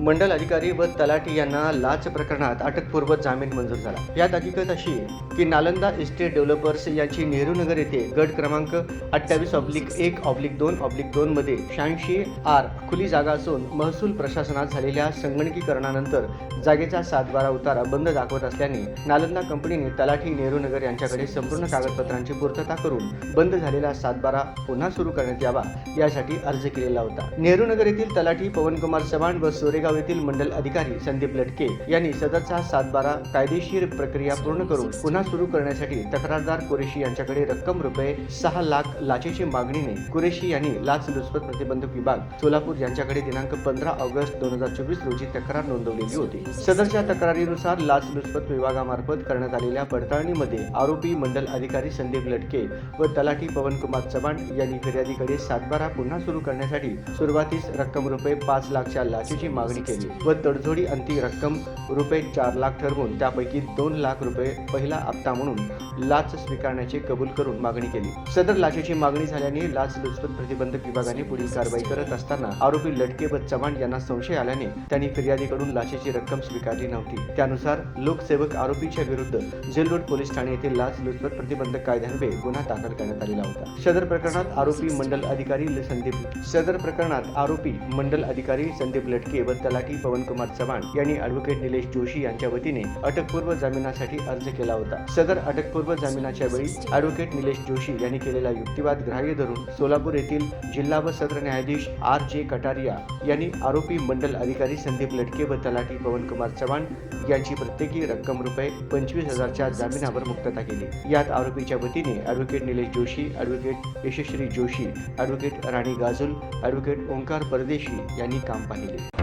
मंडल अधिकारी व तलाठी यांना लाच प्रकरणात अटकपूर्व जामीन मंजूर झाला. यात हकीकत अशी की नालंदा इस्टेट डेव्हलपर्स यांची नेहरू नगर येथे गट क्रमांक अठ्ठावीस ऑब्लिक एक ऑब्लिक दोन ऑब्लिक दोन मध्ये शहाऐंशी आर खुली जागा असून महसूल प्रशासनात झालेल्या संगणकीकरणानंतर जागेचा सातबारा उतारा बंद दाखवत असल्याने नालंदा कंपनीने तलाठी नेहरू नगर यांच्याकडे संपूर्ण कागदपत्रांची पूर्तता करून बंद झालेला सातबारा पुन्हा सुरू करण्यात यावा यासाठी अर्ज केलेला होता. नेहरू नगर येथील तलाठी पवनकुमार चव्हाण व सोरेगाव येथील मंडल अधिकारी संदीप लटके यांनी सदरचा सातबारा कायदेशीर प्रक्रिया पूर्ण करून पुन्हा सुरू करण्यासाठी तक्रारदार कुरेशी यांच्याकडे रक्कम रुपये सहा लाख लाचेची मागणीने कुरेशी यांनी लाचलुचपत प्रतिबंधक विभाग सोलापूर यांच्याकडे दिनांक पंधरा ऑगस्ट दोन हजार चोवीस रोजी तक्रार नोंदवलेली होती. सदरच्या तक्रारीनुसार लाचलुचपत विभागामार्फत करण्यात आलेल्या पडताळणीमध्ये आरोपी मंडल अधिकारी संदीप लटके व तलाठी पवनकुमार चव्हाण यांनी फिर्यादीकडे सातबारा पुन्हा सुरू करण्यासाठी सुरुवातीस रक्कम रुपये पाच लाखच्या लाचेची मागणी केली व तडजोडी अंतिम रक्कम रुपये चार लाख ठरवून त्यापैकी दोन लाख रुपये पहिला हप्ता म्हणून लाच स्वीकारण्याचे कबूल करून मागणी केली. सदर लाचेची मागणी झाल्याने लाच लुचपत प्रतिबंधक विभागाने पुढील कारवाई करत असताना आरोपी लटके व चव्हाण यांना संशय आल्याने त्यांनी फिर्यादीकडून लाचेची रक्कम स्वीकारली नव्हती. त्यानुसार लोकसेवक आरोपीच्या विरुद्ध जेल रोड पोलीस ठाणे येथे लाच लुचपत प्रतिबंधक कायद्यान्वये गुन्हा दाखल करण्यात आलेला होता. सदर प्रकरणात आरोपी मंडल अधिकारी संदीप सदर प्रकरणात आरोपी मंडल अधिकारी संदीप लटके व तलाठी पवनकुमार चव्हाण यांनी ॲडव्होकेट निलेश जोशी यांच्या वतीने अटकपूर्व जामिनासाठी अर्ज केला होता. सदर अटकपूर्व जामिनाच्या वेळी ॲडव्होकेट निलेश जोशी यांनी केलेला युक्तिवाद ग्राह्य धरून सोलापूर येथील जिल्हा व सत्र न्यायाधीश आर जे कटारिया यांनी आरोपी मंडल अधिकारी संदीप लटके व तलाठी पवनकुमार चव्हाण यांची प्रत्येकी रक्कम रुपये पंचवीस हजारच्या जामिनावर मुक्तता केली. यात आरोपीच्या वतीने advocate Nilesh Joshi advocate Yashashri Joshi advocate Rani Gajul advocate Omkar Pardeshi यांनी काम पाहिले.